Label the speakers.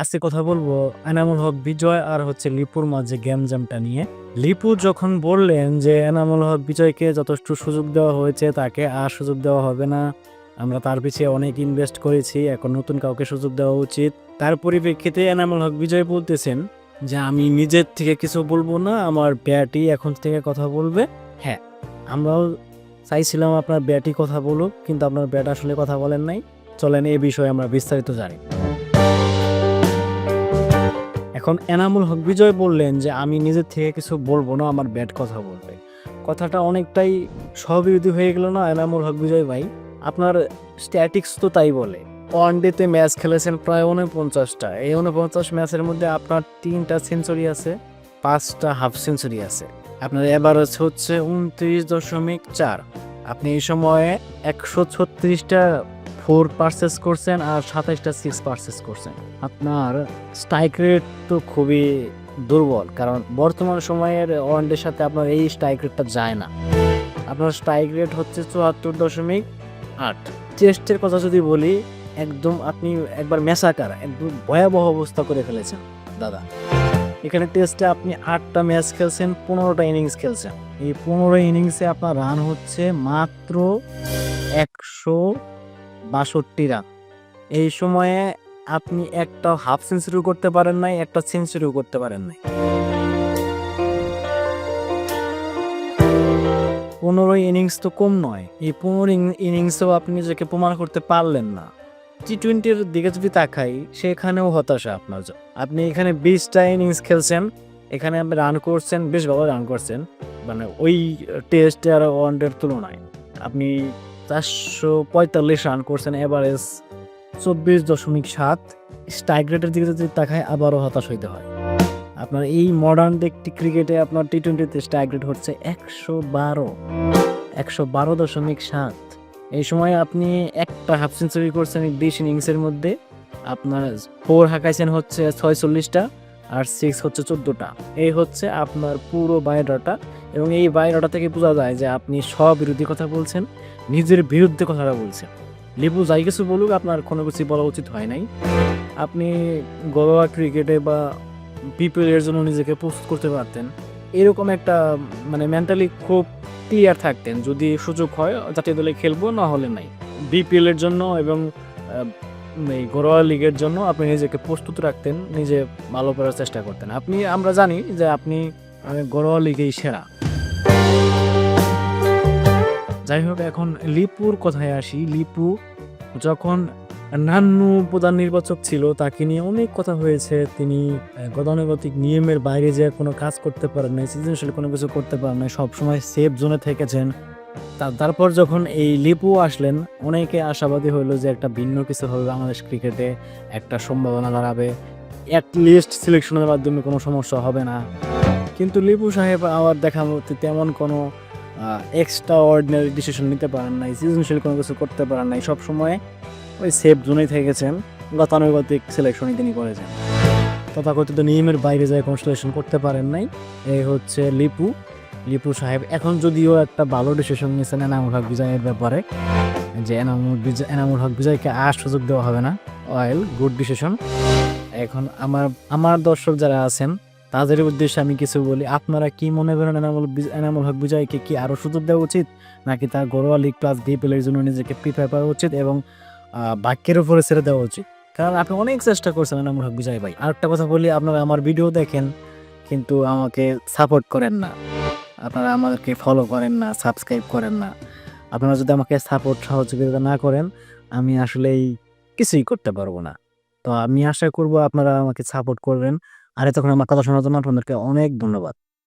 Speaker 1: আজকে কথা বলব এনামুল হক বিজয় আর হচ্ছে লিপুর মাঝে গেম জ্যামটা নিয়ে। লিপু যখন বললেন যে এনামুল হক বিজয়কে যথেষ্ট সুযোগ দেওয়া হয়েছে, তাকে আর সুযোগ দেওয়া হবে না। আমরা তার পিছিয়ে অনেক ইনভেস্ট করেছি, এখন নতুন কাউকে সুযোগ দেওয়া উচিত। তার পরিপ্রেক্ষিতে এনামুল হক বিজয় বলতেছেন যে, আমি নিজের থেকে কিছু বলব না, আমার ব্যাটই এখন থেকে কথা বলবে। হ্যাঁ আমরাও চাইছিলাম আপনার ব্যাটই কথা বলুক, কিন্তু আপনার ব্যাট আসলে কথা বলেন নাই। চলেন, এ বিষয়ে আমরা বিস্তারিত জানি। এখন এনামুল হক বিজয় বললেন যে, আমি নিজের থেকে কিছু বলব না, আমার ব্যাট কথা বলবে। কথাটা অনেকটাই সহবিরোধী হয়ে গেল না এনামুল হক বিজয় ভাই? আপনার স্ট্যাটিক্স তো তাই বলে। ওয়ান ডেতে ম্যাচ খেলেছেন প্রায় উনপঞ্চাশটা এই উনপঞ্চাশ ম্যাচের মধ্যে আপনার তিনটা সেঞ্চুরি আছে, পাঁচটা হাফ সেঞ্চুরি আছে। আপনার এভারেজ হচ্ছে উনত্রিশ দশমিক চার। আপনি এই সময়ে একশো ছত্রিশটা ফোর পার্সেস করছেন আর সাতাইশটা সিক্স পার্সেস করছেন। আপনার স্ট্রাইক রেট তো খুবই দুর্বল, কারণ বর্তমান সময়ের ওয়ানডের সাথে আপনার এই স্ট্রাইক রেটটা যায় না। আপনার স্ট্রাইক রেট হচ্ছে চুয়াত্তর দশমিক আট। টেস্টের কথা যদি বলি, একদম আপনি একবার মেসাকার একদম ভয়াবহ অবস্থা করে ফেলেছেন, দাদা। এখানে টেস্টে আপনি আটটা ম্যাচ খেলছেন, পনেরোটা ইনিংস খেলছেন। এই পনেরো ইনিংসে আপনার রান হচ্ছে মাত্র একশো বাষট্টি রান। এই সময়ে আপনি একটা হাফ সেঞ্চুরিও করতে পারেন নাই, একটা সেঞ্চুরিও করতে পারেন নাই। পনেরো ইনিংস তো কম নয়। এই পনেরো ইনিংসেও আপনি নিজেকে প্রমাণ করতে পারলেন না। টি টোয়েন্টির দিকে যদি তাকাই, সেখানেও হতাশা আপনার। আপনি এখানে বিশটা ইনিংস খেলছেন, এখানে আপনি রান করছেন, বেশ ভালো রান করছেন। মানে ওই টেস্ট আর ওয়ানডের তুলনায়। আপনি চারশো পঁয়তাল্লিশ রান করছেন এভারেজ চব্বিশ দশমিক সাত। স্ট্রাইক রেটের দিকে যদি তাকায়, আবারও হতাশ হইতে হয়। আপনার এই মডার্ন একটি ক্রিকেটে আপনার টি টোয়েন্টিতে স্ট্রাইক রেট হচ্ছে একশো বারো। একশো বারো দশমিক সাত। এই সময় আপনি একটা হাফ সেঞ্চুরি করছেন বিশ ইনিংসের মধ্যে। আপনার ফোর হাঁকাইছেন হচ্ছে ছয়চল্লিশটা আর সিক্স হচ্ছে চোদ্দোটা। এই হচ্ছে আপনার পুরো বায়োডাটা এবং এই বায়োডাটা থেকে বোঝা যায় যে আপনি স্ববিরোধী কথা বলছেন। নিজের বিরুদ্ধে কথাটা বলছেন লিপু, যাই কিছু বলুক, আপনার কোনো কিছু বলা উচিত হয় নাই। আপনি ঘরোয়া ক্রিকেটে বা বিপিএলের জন্য নিজেকে প্রস্তুত করতে পারতেন। এরকম একটা মানে মেন্টালি খুব ক্লিয়ার থাকতেন, যদি সুযোগ হয়, জাতীয় দলে খেলব, না হলে নাই। বিপিএল এর জন্য এবং এই ঘরোয়া লিগের জন্য আপনি নিজেকে প্রস্তুত রাখতেন, নিজে ভালো করার চেষ্টা করতেন। আপনি, আমরা জানি যে আপনি ঘরোয়া লিগেই সেরা। যাই হোক, এখন লিপুর কথায় আসি। লিপু যখন নান্নু প্রধান নির্বাচক ছিল, তাকে নিয়ে অনেক কথা হয়েছে। তিনি গতানুগতিক নিয়মের বাইরে যে কোনো কাজ করতে পারেন নাই, সৃজনশীল কোনো কিছু করতে পারেন নাই, সবসময় সেফ জোনে থেকেছেন। তারপর যখন এই লিপু আসলেন, অনেকে আশাবাদী হইল যে একটা ভিন্ন কিছু হবে বাংলাদেশ ক্রিকেটে, একটা সম্ভাবনা দাঁড়াবে। লিস্ট সিলেকশনের মাধ্যমে কোনো সমস্যা হবে না। কিন্তু লিপু সাহেব আবার দেখা তেমন কোনো এক্সট্রা অর্ডিনারি ডিসিশন নিতে পারেন নাই, সৃজনশীল কোনো কিছু করতে পারেন নাই, সবসময় ওই সেফ জোনেই থেকেছেন গতানুগতিক সিলেকশনই তিনি করেছেন। তথাকথিত নিয়মের বাইরে যায় কনস্টেলেশন করতে পারেন নাই, এই হচ্ছে লিপু। লিপু সাহেব, এখন যদিও একটা ভালো ডিসিশন নিয়েছেন এনামুল হক বিজয়ের ব্যাপারে, যে এনামুল বিজয়, এনামুল হক বিজয়কে আর সুযোগ দেওয়া হবে না। অয়েল গুড ডিসিশন এখন আমার আমার দর্শক যারা আছেন তাদের উদ্দেশ্যে আমি কিছু বলি। আপনারা কি মনে করেন এনামুল এনামুল হক বিজয়কে কি আরও সুযোগ দেওয়া উচিত? নাকি তার ঘরোয়া লিগ প্লাস বিপিএলের জন্য নিজেকে প্রিপেয়ার করা উচিত এবং বাক্যের উপরে ছেড়ে দেওয়া উচিত? কারণ আপনি অনেক চেষ্টা করছেন এনামুল হক বিজয় ভাই। আরেকটা কথা বলি, আপনারা আমার ভিডিও দেখেন, কিন্তু আমাকে সাপোর্ট করেন না। আপনারা আমাদেরকে ফলো করেন না সাবস্ক্রাইব করেন না। আপনারা যদি আমাকে সাপোর্ট সহযোগিতা না করেন, আমি আসলেই কিছুই করতে পারব না। তো আমি আশা করব আপনারা আমাকে সাপোর্ট করবেন। আর তখন আমার কথা শোনার জন্য আপনাদেরকে অনেক ধন্যবাদ।